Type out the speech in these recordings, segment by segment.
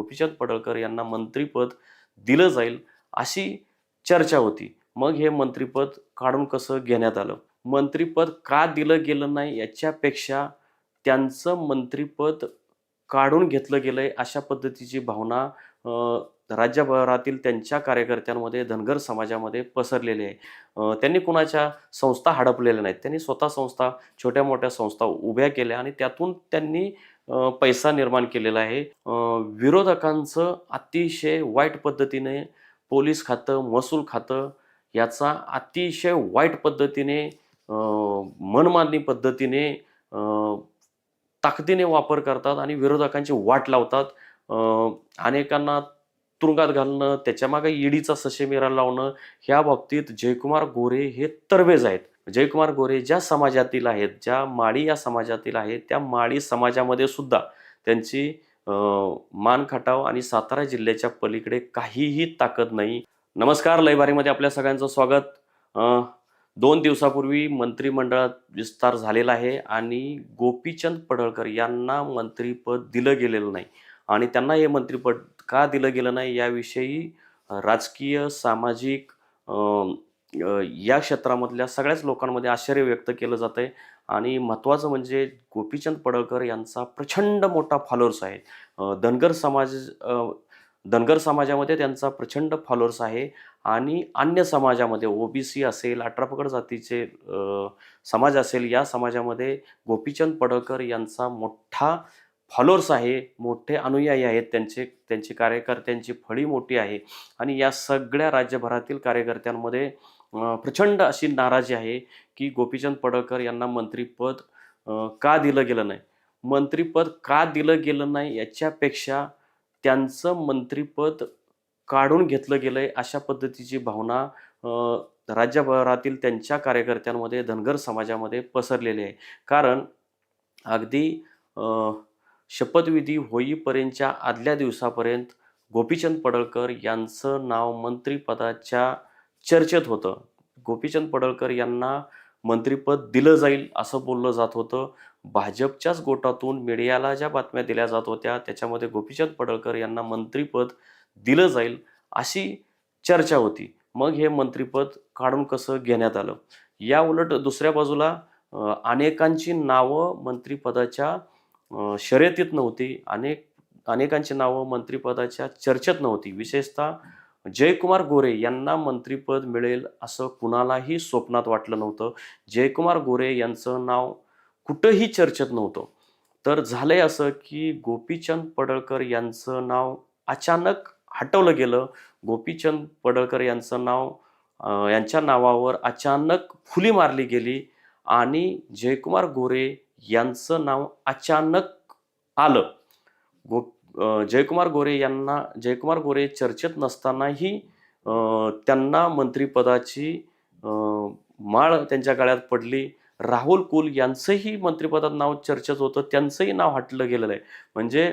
गोपीचंद पडळकर यांना मंत्रिपद दिलं जाईल अशी चर्चा होती. मग हे मंत्रिपद काढून कसं घेण्यात आलं? मंत्रिपद का दिलं गेलं नाही याच्यापेक्षा त्यांचं मंत्रिपद काढून घेतलं गेलंय अशा पद्धतीची भावना राज्यभरातील त्यांच्या कार्यकर्त्यांमध्ये धनगर समाजामध्ये पसरलेली आहे. त्यांनी कुणाच्या संस्था हडपलेल्या नाहीत. त्यांनी स्वतः संस्था छोट्या मोठ्या संस्था उभ्या केल्या आणि त्यातून त्यांनी पैसा निर्माण केलेला आहे. विरोधकांचं अतिशय वाईट पद्धतीने पोलीस खातं महसूल खातं याचा अतिशय वाईट पद्धतीने मनमानी पद्धतीने ताकदीने वापर करतात आणि विरोधकांची वाट लावतात. अनेकांना तुरुंगात घालणं त्याच्यामागे ईडीचा ससेमिरा लावणं ह्या बाबतीत जयकुमार गोरे हे तरवेज आहेत. जयकुमार गोरे ज्या समाजातील आहेत ज्या माळी या समाजातील आहेत त्या माळी समाजामध्ये सुद्धा त्यांची मान खटाव आणि सातारा जिल्ह्याच्या पलीकडे काहीही ताकद नाही. नमस्कार लयबारीमध्ये आपल्या सगळ्यांचं स्वागत. दोन दिवसापूर्वी मंत्रिमंडळात विस्तार झालेला आहे आणि गोपीचंद पडळकर यांना मंत्रिपद दिलं गेलेलं नाही. आणि त्यांना हे मंत्रिपद का दिलं गेलं नाही याविषयी राजकीय सामाजिक या क्षेत्रामधल्या सगळ्याच लोकांमध्ये आश्चर्य व्यक्त केलं जात आहे आणि महत्त्वाचं म्हणजे गोपीचंद पडळकर यांचा प्रचंड मोठा फॉलोअर्स आहे धनगर समाज धनगर समाजामध्ये त्यांचा प्रचंड फॉलोअर्स आहे. आणि अन्य समाजामध्ये ओबीसी असेल अठरापकड जातीचे समाज असेल या समाजामध्ये गोपीचंद पडळकर यांचा मोठा फॉलोअर्स आहे. मोठे अनुयायी आहेत. त्यांचे त्यांची कार्यकर्त्यांची फळी मोठी आहे. आणि या सगळ्या राज्यभरातील कार्यकर्त्यांमध्ये प्रचंड अशी नाराजी आहे की गोपीचंद पडळकर यांना मंत्रीपद का दिलं गेलं नाही? मंत्रीपद का दिलं गेलं नाही याच्यापेक्षा त्यांचं मंत्रीपद काढून घेतलं गेलंय अशा पद्धतीची भावना राज्यभरातील त्यांच्या कार्यकर्त्यांमध्ये धनगर समाजामध्ये पसरलेली आहे. कारण अगदी शपथविधी होईपर्यंतच्या आदल्या दिवसापर्यंत गोपीचंद पडळकर यांचं नाव मंत्रिपदाच्या चर्चेत होतं. गोपीचंद पडळकर यांना मंत्रिपद दिलं जाईल असं बोललं जात होतं. भाजपच्याच गोटातून मीडियाला ज्या बातम्या दिल्या जात होत्या त्याच्यामध्ये गोपीचंद पडळकर यांना मंत्रिपद दिलं जाईल अशी चर्चा होती. मग हे मंत्रिपद काढून कसं घेण्यात आलं? या उलट दुसऱ्या बाजूला अनेकांची नावं मंत्रिपदाच्या शर्यतीत नव्हती. अनेक अनेकांची नावं मंत्रिपदाच्या चर्चेत नव्हती. विशेषतः जयकुमार गोरे यांना मंत्रिपद मिळेल असं कुणालाही स्वप्नात वाटलं नव्हतं. जयकुमार गोरे यांचं नाव कुठंही चर्चेत नव्हतं. तर झालंय असं की गोपीचंद पडळकर यांचं नाव अचानक हटवलं गेलं. गोपीचंद पडळकर यांचं नाव यांच्या नावावर अचानक फुली मारली गेली आणि जयकुमार गोरे यांचं नाव अचानक आलं. गो जयकुमार गोरे यांना जयकुमार गोरे चर्चेत नसतानाही त्यांना मंत्रिपदाची माळ त्यांच्या गळ्यात पडली. राहुल कुल यांचंही मंत्रिपदात नाव चर्चेत होतं. त्यांचंही नाव हटलं गेलेलं आहे. म्हणजे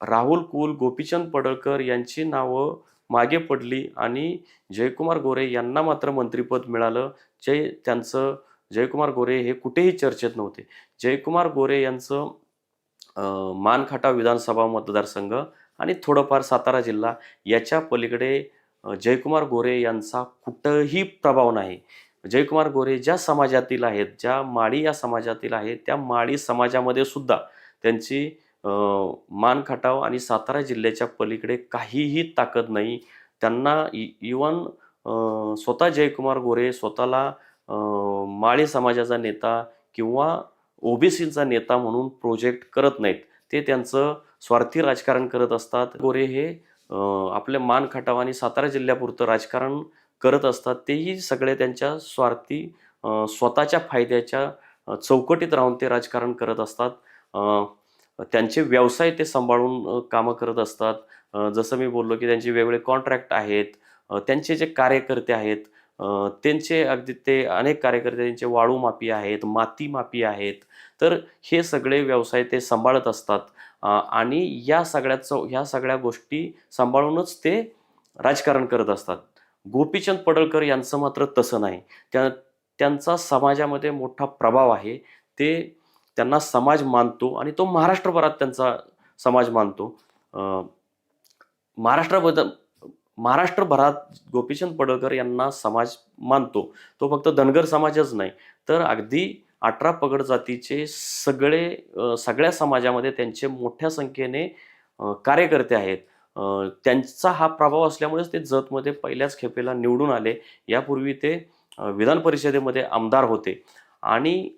राहुल कुल गोपीचंद पडळकर यांची नावं मागे पडली आणि जयकुमार गोरे यांना मात्र मंत्रिपद मिळालं. जे त्यांचं जयकुमार गोरे हे कुठेही चर्चेत नव्हते. जयकुमार गोरे यांचं मानखाटा विधानसभा मतदारसंघ आणि थोडंफार सातारा जिल्हा याच्या पलीकडे जयकुमार गोरे यांचा कुठंही प्रभाव नाही. जयकुमार गोरे ज्या समाजातील आहेत ज्या माळी या समाजातील आहेत त्या माळी समाजामध्ये सुद्धा त्यांची मानखटाव मान खटाव आणि सातारा जिल्ह्याच्या पलीकडे काहीही ताकद नाही. त्यांना इवन स्वतः जयकुमार गोरे स्वतःला माळी समाजाचा नेता किंवा ओबीसींचा नेता म्हणून प्रोजेक्ट करत नाहीत. ते त्यांचं स्वार्थी राजकारण करत असतात. गोरे हे आपले मान खटाव आणि सातारा जिल्ह्यापुरतं राजकारण करत असतात. तेही सगळे त्यांच्या स्वार्थी स्वतःच्या फायद्याच्या चौकटीत राहून ते राजकारण करत असतात. त्यांचे व्यवसाय ते सांभाळून कामं करत असतात. जसं मी बोललो की त्यांचे वेगवेगळे कॉन्ट्रॅक्ट आहेत. त्यांचे जे कार्यकर्ते आहेत त्यांचे अगदी ते अनेक कार्यकर्ते त्यांचे वाळू मापी आहेत माती मापी आहेत. तर हे सगळे व्यवसाय ते सांभाळत असतात. आणि या सगळ्याचं ह्या सगळ्या गोष्टी सांभाळूनच ते राजकारण करत असतात. गोपीचंद पडळकर यांचं मात्र तसं नाही. त्या त्यांचा समाजामध्ये मोठा प्रभाव आहे. ते त्यांना समाज मानतो आणि तो महाराष्ट्रभरात त्यांचा समाज मानतो. महाराष्ट्राबद्दल महाराष्ट्रभरात गोपीचंद पडळकर यांना समाज मानतो. तो फक्त धनगर समाजच नाही तर अगदी अठरा पगड जातीचे सगळे सगळ्या समाजामध्ये त्यांचे मोठ्या संख्येने कार्यकर्ते आहेत. त्यांचा हा प्रभाव असल्यामुळेच ते जतमध्ये पहिल्याच खेपेला निवडून आले. यापूर्वी ते विधान परिषदेमध्ये आमदार होते. आणि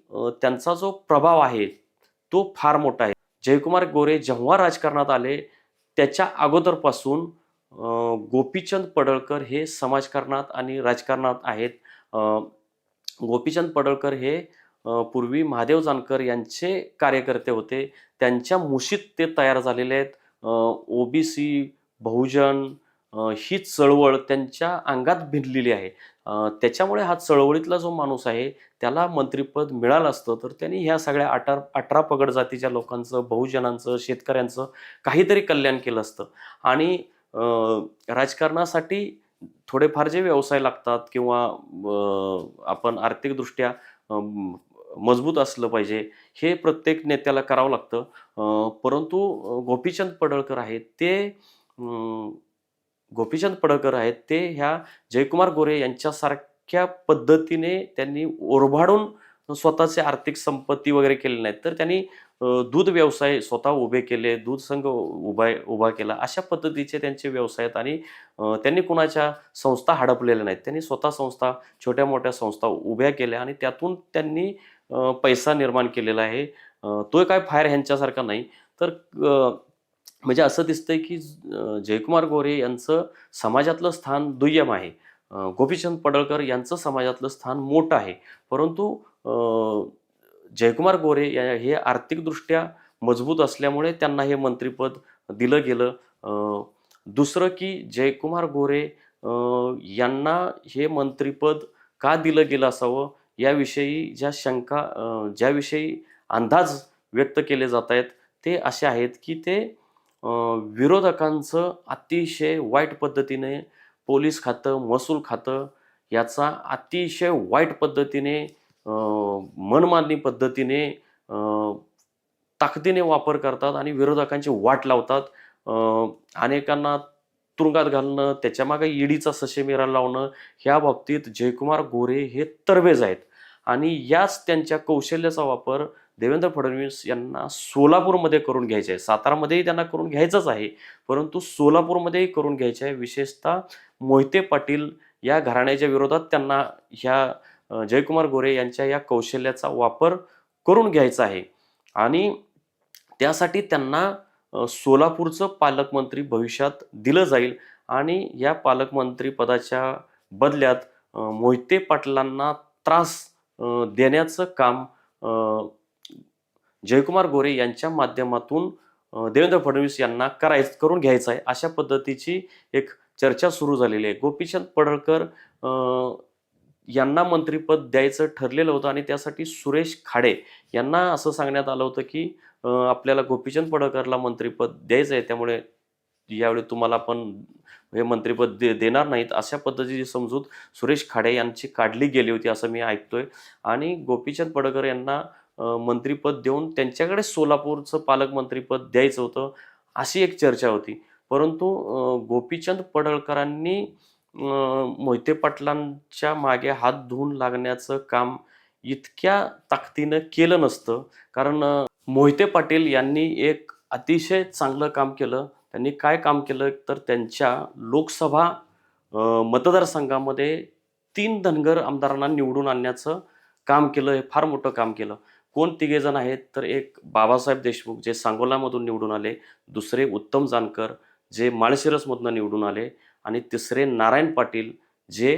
त्यांचा जो प्रभाव आहे तो फार मोठा आहे. जयकुमार गोरे जेव्हा राजकारणात आले त्याच्या अगोदरपासून गोपीचंद पडळकर हे समाजकारणात आणि राजकारणात आहेत. गोपीचंद पडळकर हे पूर्वी महादेव जानकर यांचे कार्यकर्ते होते. त्यांच्या मुशीत ते तयार झालेले आहेत. ओबीसी बहुजन ही चळवळ त्यांच्या अंगात भिनलेली आहे. त्याच्यामुळे हा चळवळीतला जो माणूस आहे त्याला मंत्रिपद मिळालं असतं तर त्यांनी ह्या सगळ्या अठरा अठरा पगड जातीच्या लोकांचं बहुजनांचं शेतकऱ्यांचं काहीतरी कल्याण केलं असतं. आणि राजकारणासाठी थोडेफार जे व्यवसाय लागतात किंवा आपण आर्थिकदृष्ट्या मजबूत असलं पाहिजे हे प्रत्येक नेत्याला करावं लागतं. परंतु गोपीचंद पडळकर आहेत ते गोपीचंद पडळकर आहेत ते ह्या जयकुमार गोरे यांच्यासारख्या पद्धतीने त्यांनी ओरबाडून स्वतःचे आर्थिक संपत्ती वगैरे केले नाहीत. तर त्यांनी दूध व्यवसाय स्वतः उभे केले दूध संघ उभा उभा केला. अशा पद्धतीचे त्यांचे व्यवसाय आहेत आणि त्यांनी कुणाच्या संस्था हडपलेल्या नाहीत. त्यांनी स्वतः संस्था छोट्या मोठ्या संस्था उभ्या केल्या आणि त्यातून त्यांनी पैसा निर्माण केलेला आहे. तो काय फायर ह्यांच्यासारखा नाही. तर म्हणजे असं दिसतंय की जयकुमार गोरे यांचं समाजातलं स्थान दुय्यम आहे. गोपीचंद पडळकर यांचं समाजातलं स्थान मोठं आहे. परंतु जयकुमार गोरे या हे आर्थिकदृष्ट्या मजबूत असल्यामुळे त्यांना हे मंत्रिपद दिलं गेलं. दुसरं की जयकुमार गोरे यांना हे मंत्रिपद का दिलं गेलं असावं याविषयी ज्या शंका ज्याविषयी अंदाज व्यक्त केले जात आहेत ते असे आहेत की ते विरोधकांचं अतिशय वाईट पद्धतीने पोलीस खातं महसूल खातं याचा अतिशय वाईट पद्धतीने मनमानी पद्धतीने ताकदीने वापर करतात आणि विरोधकांची वाट लावतात. अनेकांना तुरुंगात घालणं त्याच्यामागे ईडीचा ससेमिरा लावणं ह्या बाबतीत जयकुमार गोरे हे तरवेज आहेत. आणि याच त्यांच्या कौशल्याचा वापर देवेंद्र फडणवीस यांना सोलापूरमध्ये करून घ्यायचे आहे. सातारामध्येही त्यांना करून घ्यायचंच आहे. परंतु सोलापूरमध्येही करून घ्यायचे आहे. विशेषतः मोहिते पाटील या घराण्याच्या विरोधात त्यांना ह्या जयकुमार गोरे यांच्या या कौशल्याचा वापर करून घ्यायचा आहे. आणि त्यासाठी त्यांना सोलापूरचं पालकमंत्री भविष्यात दिलं जाईल. आणि या पालकमंत्री पदाच्या बदल्यात मोहिते पाटलांना त्रास देण्याचं काम जयकुमार गोरे यांच्या माध्यमातून देवेंद्र फडणवीस यांना करायचं करून घ्यायचं आहे. अशा पद्धतीची एक चर्चा सुरू झालेली आहे. गोपीचंद पडळकर यांना मंत्रिपद द्यायचं ठरलेलं होतं आणि त्यासाठी सुरेश खाडे यांना असं सांगण्यात आलं होतं की आपल्याला गोपीचंद पडळकरला मंत्रिपद द्यायचं आहे त्यामुळे यावेळी तुम्हाला पण हे मंत्रिपद दे देणार नाहीत. अशा पद्धतीची समजूत सुरेश खाडे यांची काढली गेली होती असं मी ऐकतोय. आणि गोपीचंद पडळकर यांना मंत्रिपद देऊन त्यांच्याकडे सोलापूरचं पालकमंत्रीपद द्यायचं होतं अशी एक चर्चा होती. परंतु गोपीचंद पडळकरांनी मोहिते पाटलांच्या मागे हात धुवून लागण्याचं काम इतक्या ताकदीनं केलं नसतं. कारण मोहिते पाटील यांनी एक अतिशय चांगलं काम केलं. त्यांनी काय काम केलं? तर त्यांच्या लोकसभा मतदारसंघामध्ये तीन धनगर आमदारांना निवडून आणण्याचं काम केलं. हे फार मोठं काम केलं. कोण तिघेजण आहेत? तर एक बाबासाहेब देशमुख जे सांगोलामधून निवडून आले. दुसरे उत्तम जानकर जे माळशिरसमधनं निवडून आले. आणि तिसरे नारायण पाटील जे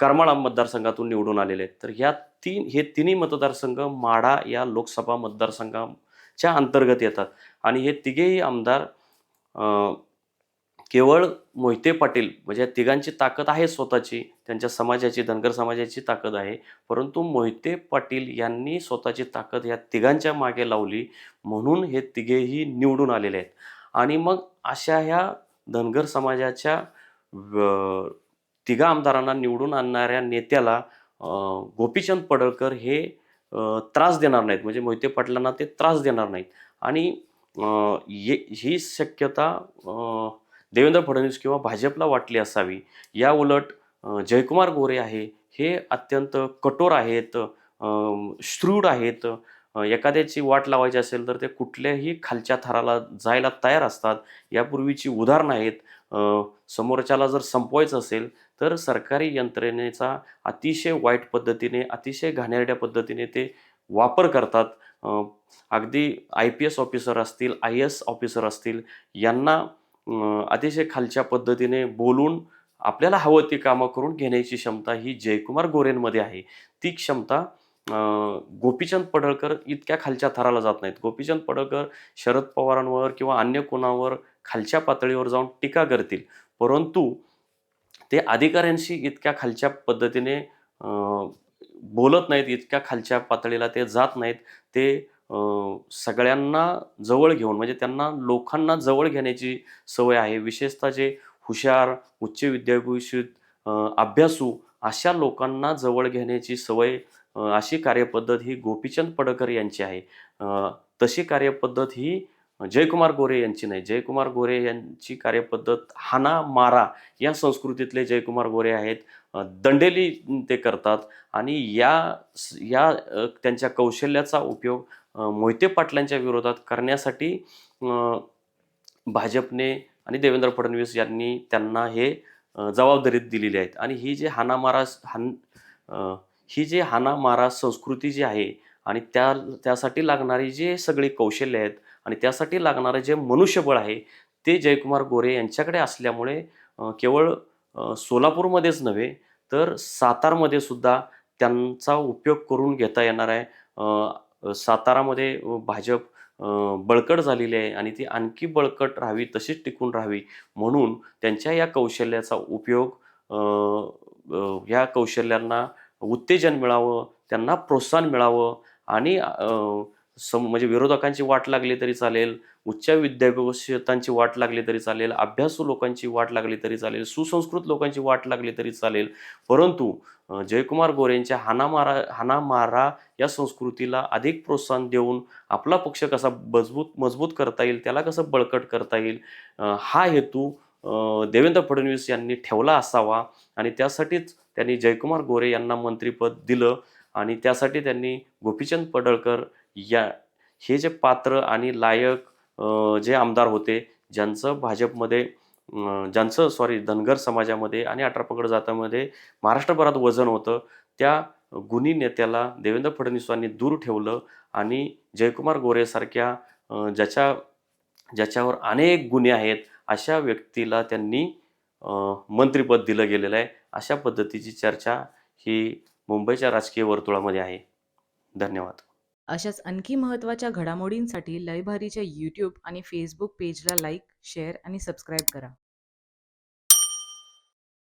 करमाळा मतदारसंघातून निवडून आलेले आहेत. तर ह्या तीन हे तिन्ही मतदारसंघ माढा या लोकसभा मतदारसंघाच्या अंतर्गत येतात. आणि हे तिघेही आमदार केवळ मोहिते पाटील म्हणजे या तिघांची ताकद आहे स्वतःची त्यांच्या समाजाची धनगर समाजाची ताकद आहे. परंतु मोहिते पाटील यांनी स्वतःची ताकद या तिघांच्या मागे लावली म्हणून हे तिघेही निवडून आलेले आहेत. आणि मग अशा ह्या धनगर समाजाच्या तिघा आमदारांना निवडून आणणाऱ्या नेत्याला गोपीचंद पडळकर हे त्रास देणार नाहीत. म्हणजे मोहिते पाटलांना ते त्रास देणार नाहीत. आणि ये- ही शक्यता देवेंद्र फडणवीस किंवा भाजपला वाटली असावी. या उलट जयकुमार गोरे आहे हे अत्यंत कठोर आहेत श्रूड आहेत. एखाद्याची वाट लावायची असेल तर ते कुठल्याही खालच्या थराला जायला तयार असतात. यापूर्वीची उदाहरणं आहेत. समोरच्याला जर संपवायचं असेल तर सरकारी यंत्रणेचा अतिशय वाईट पद्धतीने अतिशय घाणेरड्या पद्धतीने ते वापर करतात. अगदी आय पी एस ऑफिसर असतील आय एस ऑफिसर असतील यांना अतिशय खालच्या पद्धतीने बोलून आपल्याला हवं ती कामं करून घेण्याची क्षमता ही जयकुमार गोरेंमध्ये आहे. ती क्षमता गोपीचंद पडळकर इतक्या खालच्या थराला जात नाहीत. गोपीचंद पडळकर शरद पवारांवर किंवा अन्य कोणावर खालच्या पातळीवर जाऊन टीका करतील. परंतु ते अधिकाऱ्यांशी इतक्या खालच्या पद्धतीने बोलत नाहीत इतक्या खालच्या पातळीला ते जात नाहीत. ते सगळ्यांना जवळ घेऊन म्हणजे त्यांना लोकांना जवळ घेण्याची सवय आहे. विशेषतः जे हुशार उच्च विद्याभूषित अभ्यासू अशा लोकांना जवळ घेण्याची सवय अशी कार्यपद्धत ही गोपीचंद पडकर यांची आहे. तशी कार्यपद्धत ही जयकुमार गोरे यांची नाही. जयकुमार गोरे यांची कार्यपद्धत हाना मारा या संस्कृतीतले जयकुमार गोरे आहेत. दंडेली ते करतात आणि या या त्यांच्या कौशल्याचा उपयोग मोहिते पाटलांच्या विरोधात करण्यासाठी भाजपने आणि देवेंद्र फडणवीस यांनी त्यांना हे जबाबदारीत दिलेली आहेत. आणि ही जी हानामारा हान ही जी हाणामारा संस्कृती जी आहे आणि त्या त्यासाठी लागणारी जे सगळी कौशल्य आहेत आणि त्यासाठी लागणारं जे मनुष्यबळ आहे ते जयकुमार गोरे यांच्याकडे असल्यामुळे केवळ सोलापूरमध्येच नव्हे तर सातारमध्ये सुद्धा त्यांचा उपयोग करून घेता येणार आहे. सातारामध्ये भाजप बळकट झालेली आहे आणि ती आणखी बळकट राहावी तशीच टिकून राहावी म्हणून त्यांच्या या कौशल्याचा उपयोग या कौशल्यांना उत्तेजन मिळावं त्यांना प्रोत्साहन मिळावं आणि सम म्हणजे विरोधकांची वाट लागली तरी चालेल उच्च विद्याभ्यासांची वाट लागली तरी चालेल अभ्यासू लोकांची वाट लागली तरी चालेल सुसंस्कृत लोकांची वाट लागली तरी चालेल. परंतु जयकुमार गोरेंच्या हानामारा हानामारा या संस्कृतीला अधिक प्रोत्साहन देऊन आपला पक्ष कसा मजबूत मजबूत करता येईल त्याला कसं बळकट करता येईल हा हेतू देवेंद्र फडणवीस यांनी ठेवला असावा आणि त्यासाठीच त्यांनी जयकुमार गोरे यांना मंत्रिपद दिलं आणि त्यासाठी त्यांनी गोपीचंद पडळकर या हे जे पात्र आणि लायक जे आमदार होते ज्यांचं भाजपमध्ये ज्यांचं सॉरी धनगर समाजामध्ये आणि अठरापकड जातामध्ये महाराष्ट्रभरात वजन होतं त्या गुणी नेत्याला देवेंद्र फडणवीसांनी दूर ठेवलं आणि जयकुमार गोरेसारख्या ज्याच्या ज्याच्यावर अनेक गुन्हे आहेत अशा व्यक्तीला त्यांनी मंत्रिपद दिलं गेलेलं आहे. अशा पद्धतीची चर्चा ही मुंबईच्या राजकीय वर्तुळामध्ये आहे. धन्यवाद. अशाच आणखी महत्त्वाच्या घडामोडींसाठी लयभारीच्या यूट्यूब आणि फेसबुक पेजला लाईक शेअर आणि सबस्क्राईब करा.